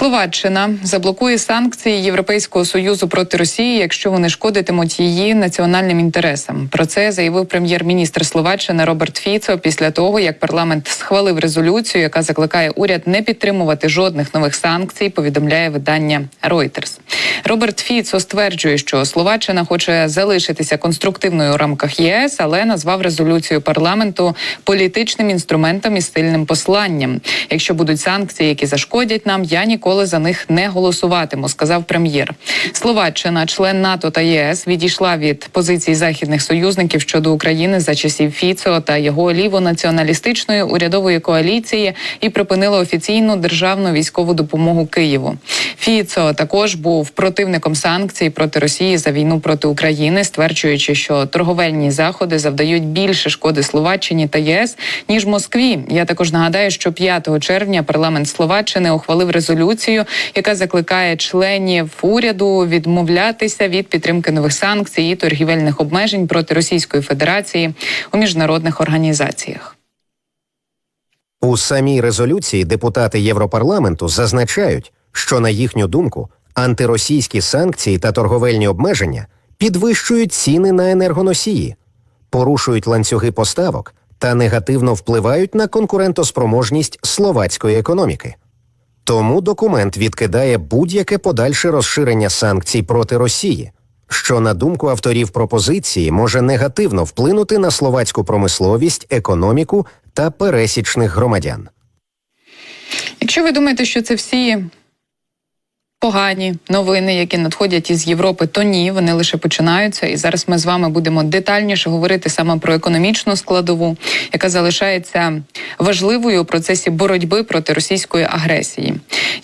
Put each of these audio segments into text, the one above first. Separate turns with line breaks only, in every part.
Словаччина заблокує санкції Європейського союзу проти Росії, якщо вони шкодитимуть її національним інтересам. Про це заявив прем'єр-міністр Словаччини Роберт Фіцо після того, як парламент схвалив резолюцію, яка закликає уряд не підтримувати жодних нових санкцій. Повідомляє видання Reuters. Роберт Фіцо стверджує, що Словаччина хоче залишитися конструктивною у рамках ЄС, але назвав резолюцію парламенту політичним інструментом і сильним посланням. Якщо будуть санкції, які зашкодять нам, я ніколи за них не голосуватиму, сказав прем'єр. Словаччина, член НАТО та ЄС, відійшла від позицій західних союзників щодо України за часів Фіцо та його лівонаціоналістичної урядової коаліції і припинила офіційну державну військову допомогу Києву. Фіцо також був противником санкцій проти Росії за війну проти України, стверджуючи, що торговельні заходи завдають більше шкоди Словаччині та ЄС ніж Москві. Я також нагадаю, що 5 червня парламент Словаччини ухвалив резолюцію, яка закликає членів уряду відмовлятися від підтримки нових санкцій і торгівельних обмежень проти Російської Федерації у міжнародних організаціях.
У самій резолюції депутати Європарламенту зазначають, що на їхню думку антиросійські санкції та торговельні обмеження підвищують ціни на енергоносії, порушують ланцюги поставок та негативно впливають на конкурентоспроможність словацької економіки. Тому документ відкидає будь-яке подальше розширення санкцій проти Росії, що, на думку авторів пропозиції, може негативно вплинути на словацьку промисловість, економіку та пересічних громадян.
Якщо ви думаєте, що це всі погані новини, які надходять із Європи, то ні, вони лише починаються. І зараз ми з вами будемо детальніше говорити саме про економічну складову, яка залишається важливою у процесі боротьби проти російської агресії.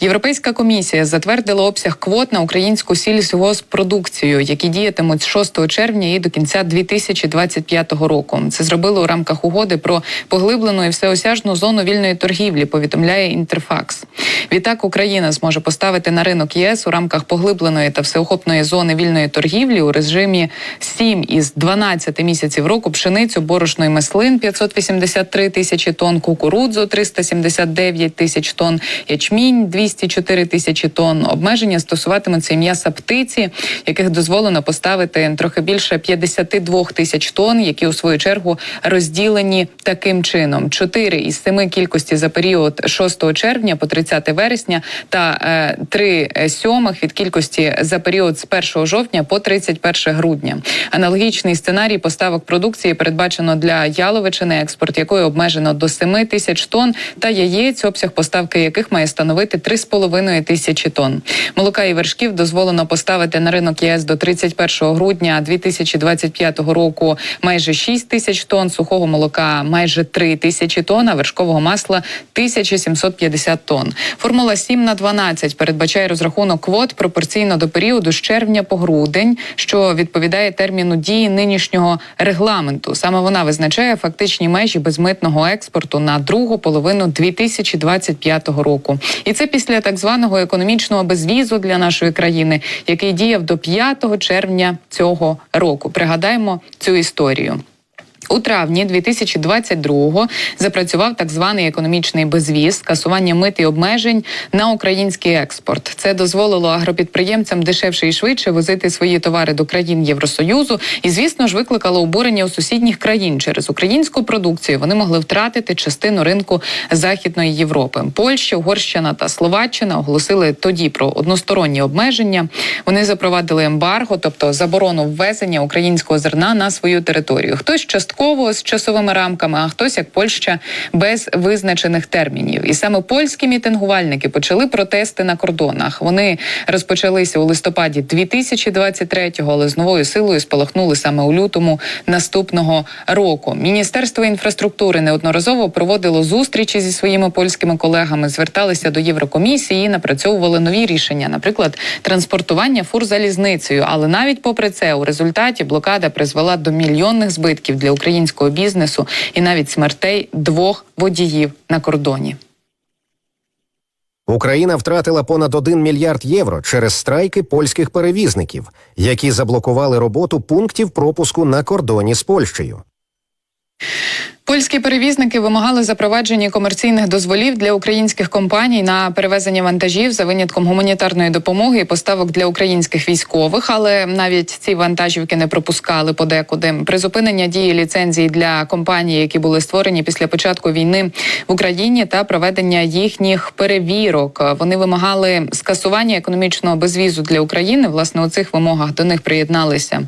Європейська комісія затвердила обсяг квот на українську сільськогоспродукцію, які діятимуть з 6 червня і до кінця 2025 року. Це зробили у рамках угоди про поглиблену і всеосяжну зону вільної торгівлі. Повідомляє Інтерфакс. Відтак Україна зможе поставити на ринок ЄС у рамках поглибленої та всеохопної зони вільної торгівлі у режимі 7 із 12 місяців року пшеницю, борошно і маслин 583 тисячі тонн, кукурудзу 379 тисяч тонн, ячмінь 204 тисячі тонн. Обмеження стосуватимуться і м'яса птиці, яких дозволено поставити трохи більше 52 тисяч тонн, які у свою чергу розділені таким чином: 4 із 7 кількості за період 6 червня по 30 вересня та е, 3 сьомих від кількості за період з 1 жовтня по 31 грудня. Аналогічний сценарій поставок продукції передбачено для яловичини, експорт якої обмежено до 7 тисяч тонн, та яєць, обсяг поставки яких має становити 3,5 тисячі тонн. Молока і вершків дозволено поставити на ринок ЄС до 31 грудня 2025 року майже 6 тисяч тонн, сухого молока майже 3 тисячі тонн, а вершкового масла 1750 тонн. Формула 7 на 12 передбачає розрахунок квот пропорційно до періоду з червня по грудень, що відповідає терміну дії нинішнього регламенту. Саме вона визначає фактичні межі безмитного експорту на другу половину 2025 року. І це після так званого економічного безвізу для нашої країни, який діяв до 5 червня цього року. Пригадаємо цю історію. У травні 2022-го запрацював так званий економічний безвіз, скасування мит і обмежень на український експорт. Це дозволило агропідприємцям дешевше і швидше возити свої товари до країн Євросоюзу, і звісно ж викликало обурення у сусідніх країн через українську продукцію. Вони могли втратити частину ринку Західної Європи. Польща, Угорщина та Словаччина оголосили тоді про односторонні обмеження. Вони запровадили ембарго, тобто заборону ввезення українського зерна на свою територію. Хтось частково частково з часовими рамками, а хтось як Польща без визначених термінів. І саме польські мітингувальники почали протести на кордонах. Вони розпочалися у листопаді 2023-го, але з новою силою спалахнули саме у лютому наступного року. Міністерство інфраструктури неодноразово проводило зустрічі зі своїми польськими колегами, зверталися до Єврокомісії і напрацьовували нові рішення, наприклад, транспортування фур залізницею. Але навіть попри це, у результаті блокада призвела до мільйонних збитків для українського бізнесу і навіть смертей двох водіїв на кордоні.
Україна втратила понад 1 мільярд євро через страйки польських перевізників, які заблокували роботу пунктів пропуску на кордоні з Польщею.
Польські перевізники вимагали запровадження комерційних дозволів для українських компаній на перевезення вантажів за винятком гуманітарної допомоги і поставок для українських військових, але навіть ці вантажівки не пропускали подекуди. Призупинення дії ліцензій для компаній, які були створені після початку війни в Україні, та проведення їхніх перевірок. Вони вимагали скасування економічного безвізу для України. Власне, у цих вимогах до них приєдналися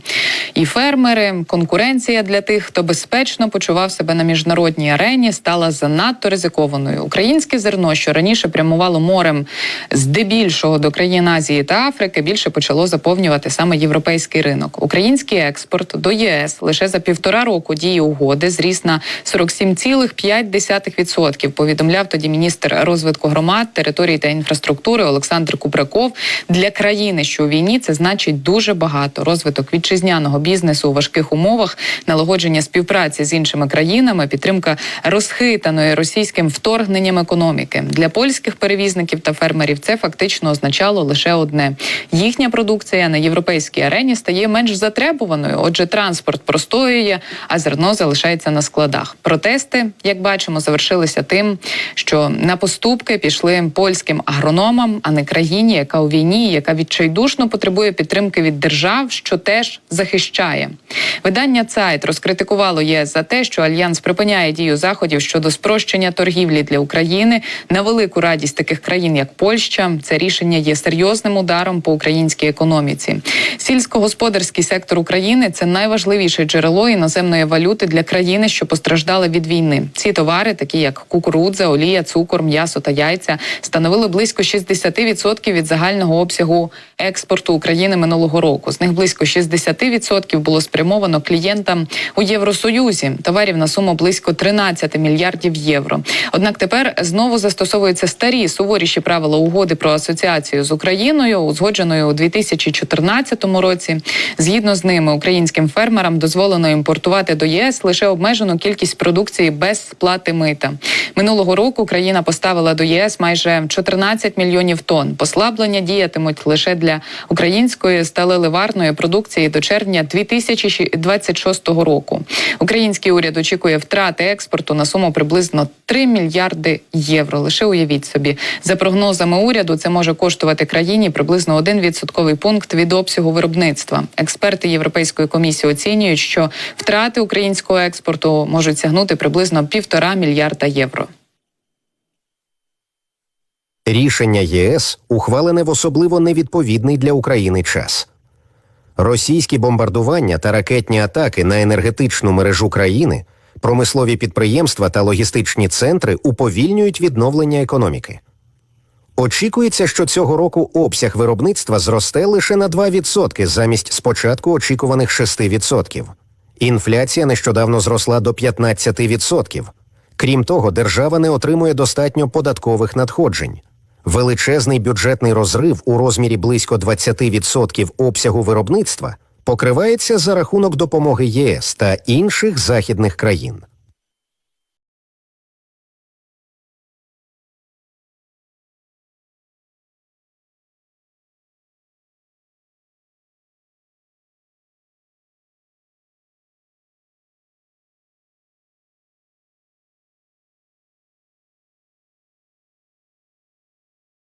і фермери. Конкуренція для тих, хто безпечно почував себе на міжнародній арені, стала занадто ризикованою. Українське зерно, що раніше прямувало морем здебільшого до країн Азії та Африки, більше почало заповнювати саме європейський ринок. Український експорт до ЄС лише за півтора року дії угоди зріс на 47,5%, Повідомляв тоді міністр розвитку громад, території та інфраструктури Олександр Кубраков. Для країни, що у війні, це значить дуже багато. Розвиток вітчизняного бізнесу у важких умовах, налагодження співпраці з іншими країнами, підтримка розхитаної російським вторгненням економіки для польських перевізників та фермерів. Це фактично означало лише одне: їхня продукція на європейській арені стає менш затребуваною. Отже, транспорт простоює, а зерно залишається на складах. Протести, як бачимо, завершилися тим, що на поступки пішли польським агрономам, а не країні, яка у війні, яка відчайдушно потребує підтримки від держав, що теж захищає. Видання Цайт розкритикувало ЄС за те, що альянс припиняє дію заходів щодо спрощення торгівлі для України на велику радість таких країн, як Польща. Це рішення є серйозним ударом по українській економіці. Сільськогосподарський сектор України це найважливіше джерело іноземної валюти для країни, що постраждали від війни. Ці товари, такі як кукурудза, олія, цукор, м'ясо та яйця, становили близько 60% від загального обсягу експорту України минулого року. З них близько 60% було спрямовано клієнтам у Євросоюзі. Товарів на суму близько 13 мільярдів євро. Однак тепер знову застосовуються старі суворіші правила угоди про асоціацію з Україною, узгодженою у 2014 році. Згідно з ними, українським фермерам дозволено імпортувати до ЄС лише обмежену кількість продукції без сплати мита. Минулого року країна поставила до ЄС майже 14 мільйонів тонн. Послаблення діятимуть лише для української сталеливарної продукції до червня 2026 року. Український уряд очікує втрати експорту на суму приблизно 3 мільярди євро. Лише уявіть собі, за прогнозами уряду, це може коштувати країні приблизно 1 відсотковий пункт від обсягу виробництва. Експерти Європейської комісії оцінюють, що втрати українського експорту можуть сягнути приблизно півтора мільярда євро.
Рішення ЄС ухвалене в особливо невідповідний для України час. Російські бомбардування та ракетні атаки на енергетичну мережу країни, промислові підприємства та логістичні центри уповільнюють відновлення економіки. Очікується, що цього року обсяг виробництва зросте лише на 2% замість спочатку очікуваних 6%. Інфляція нещодавно зросла до 15%. Крім того, держава не отримує достатньо податкових надходжень. Величезний бюджетний розрив у розмірі близько 20% обсягу виробництва покривається за рахунок допомоги ЄС та інших західних країн.